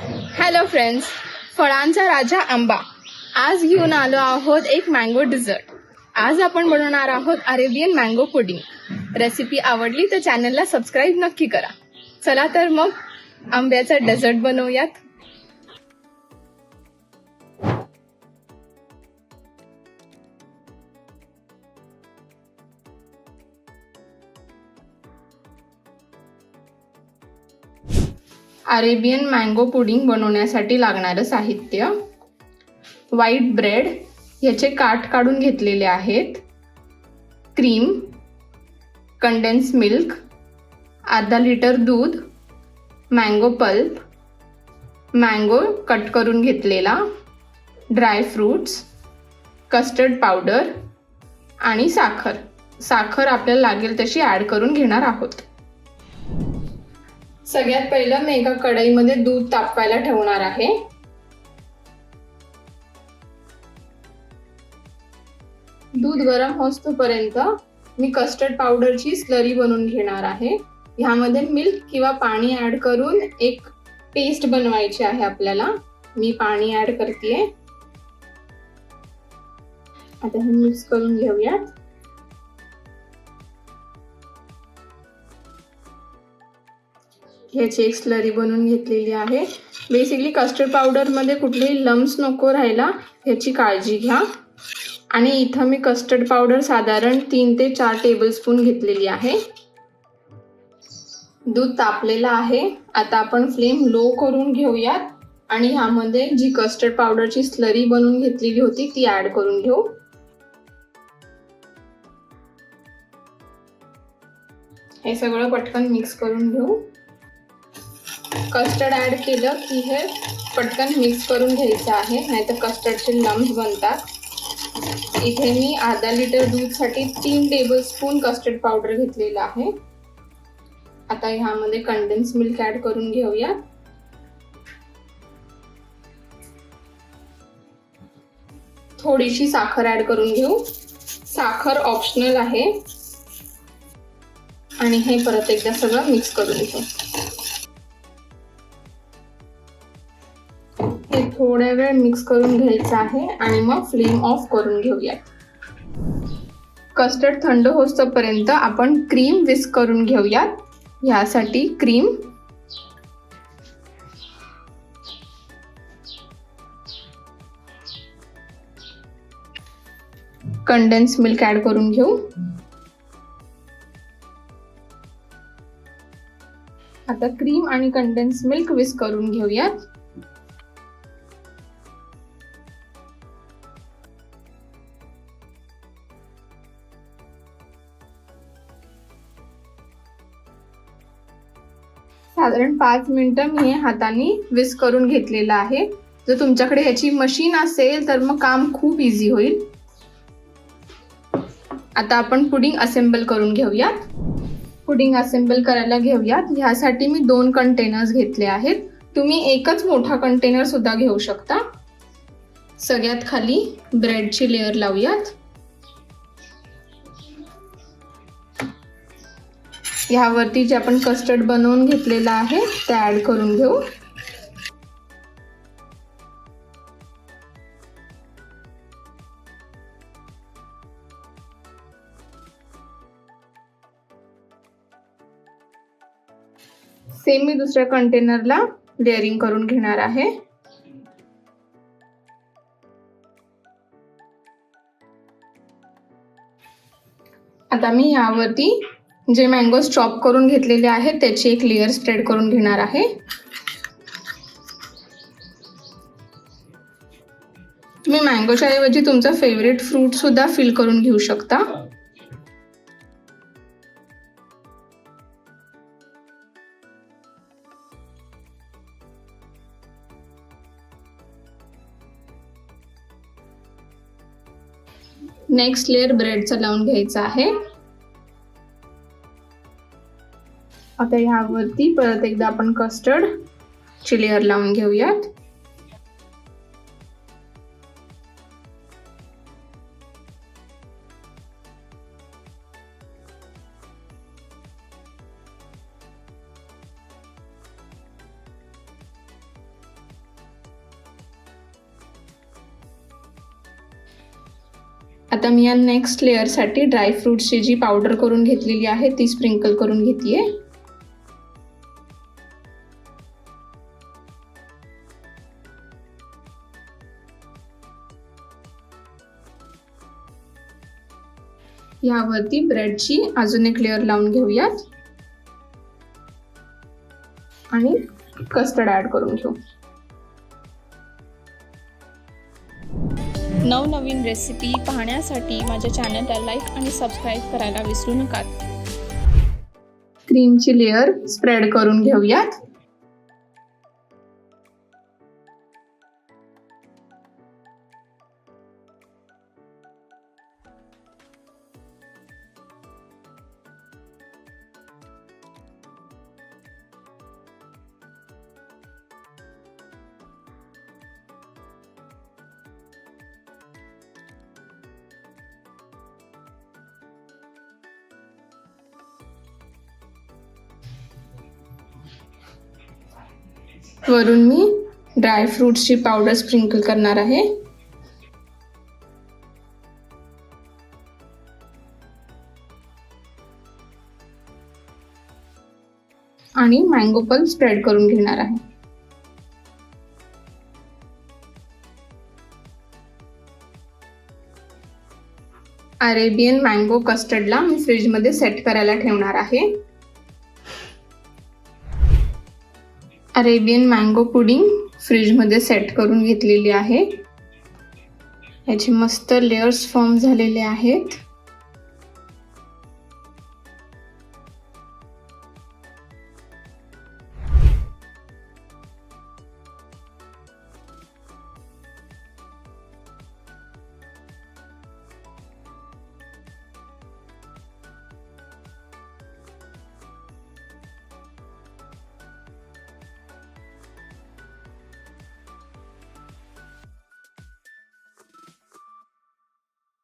Hello friends फळांचा राजा आंबा. आज घेऊन आलो आहोत एक मँगो डिझर्ट आज आपण बनवणार आहोत अरेबियन मँगो पुडिंग रेसिपी आवडली तर चॅनलला सबस्क्राईब नक्की करा. चला तर मग आंब्याचा डेझर्ट बनवूयात. अरेबियन मँगो पुडिंग बनवण्यासाठी लागणारं साहित्य. व्हाईट ब्रेड याचे काठ काढून घेतलेले आहेत. क्रीम कंडेन्स मिल्क अर्धा लिटर दूध मँगो पल्प मँगो कट करून घेतलेला ड्राय फ्रूट्स कस्टर्ड पावडर आणि साखर. साखर आपल्याला लागेल तशी ॲड करून घेणार आहोत. सगळ्यात पहिलं मी एका कढईमध्ये दूध तापवायला ठेवणार आहे. दूध गरम होतोपर्यंत मी कस्टर्ड पावडरची स्लरी बनवून घेणार आहे. ह्यामध्ये मिल्क किंवा पाणी ऍड करून एक पेस्ट बनवायची आहे आपल्याला. मी पाणी ऍड करते आता हे मिक्स करून घेऊयात. ह्याची एक स्लरी बनवून घेतलेली आहे. बेसिकली कस्टर्ड पावडरमध्ये कुठलेही लम्स नको राहायला ह्याची काळजी घ्या. आणि इथं मी कस्टर्ड पावडर साधारण तीन ते चार टेबलस्पून घेतलेली आहे. दूध तापलेलं आहे. आता आपण फ्लेम लो करून घेऊयात. आणि ह्यामध्ये जी कस्टर्ड पावडरची स्लरी बनवून घेतलेली होती ती ॲड करून घेऊ. हे सगळं पटकन मिक्स करून घेऊ. कस्टर्ड ॲड केलं की हे पटकन मिक्स करून घ्यायचं आहे. नाहीतर कस्टर्डचे लम्स बनतात. इथे मी अर्धा लिटर दूधसाठी तीन टेबलस्पून कस्टर्ड पावडर घेतलेलं आहे. आता ह्यामध्ये कंडेन्स मिल्क ॲड करून घेऊया. थोडीशी साखर ॲड करून घेऊ. साखर ऑप्शनल आहे. आणि हे परत एकदा सगळं मिक्स करून घेऊ. थोड्या वेळ मिक्स करून घ्यायचं आहे आणि मग फ्लेम ऑफ करून घेऊया. कस्टर्ड थंड होतपर्यंत आपण क्रीम विस्क करून घेऊयात. ह्यासाठी क्रीम कंडेन्स मिल्क ऍड करून घेऊ. आता क्रीम आणि कंडेन्स मिल्क विस्क करून घेऊयात. साधारण पाच मिनिटं मी हे हाताने विस्क करून घेतलेलं आहे. जर तुमच्याकडे ह्याची मशीन असेल तर मग काम खूप इझी होईल. आता आपण पुडिंग असेंबल करून घेऊयात. पुडिंग असेंबल करायला घेऊयात. ह्यासाठी मी दोन कंटेनर्स घेतले आहेत. तुम्ही एकच मोठा कंटेनर सुद्धा घेऊ शकता. सगळ्यात खाली ब्रेडची लेअर लावूयात. ह्यावरती जे आपण कस्टर्ड बनवून घेतलेलं आहे ते ऍड करून घेऊ. सेम मी दुसऱ्या कंटेनरला लेअरिंग करून घेणार आहे. आता मी यावरती जे मँगो चॉप करून घेतलेले आहेत त्याची एक लेअर स्प्रेड करून घेणार आहे. तुम्ही मँगोच्या ऐवजी तुमचा फेवरेट फ्रूट सुद्धा फिल करून घेऊ शकता. नेक्स्ट लेअर ब्रेडचा लावून घ्यायचा आहे. आता ह्यावरती परत एकदा आपण कस्टर्ड चिलेअर लावून घेऊयात. आता मी या नेक्स्ट लेअरसाठी ड्रायफ्रूटची जी पावडर करून घेतलेली आहे ती स्प्रिंकल करून घेतली आहे यावरती ब्रेडची अजून एक लेअर लावून घेऊयात. आणि कस्टर्ड ऍड करून घेऊ. नवनवीन रेसिपी पाहण्यासाठी माझ्या चॅनलला लाईक आणि सबस्क्राईब करायला विसरू नका. क्रीमची लेअर स्प्रेड करून घेऊयात. वरून मी ड्रायफ्रुट्सची पावडर स्प्रिंकल करणार आहे. आणि मँगो पण स्प्रेड करून घेणार आहे. अरेबियन मँगो कस्टर्डला मी फ्रीजमध्ये सेट करायला ठेवणार आहे. अरेबियन मँगो पुडिंग फ्रीजमध्ये सेट करून घेतलेली आहे. याचे मस्त लेयर्स फॉर्म झालेले आहेत.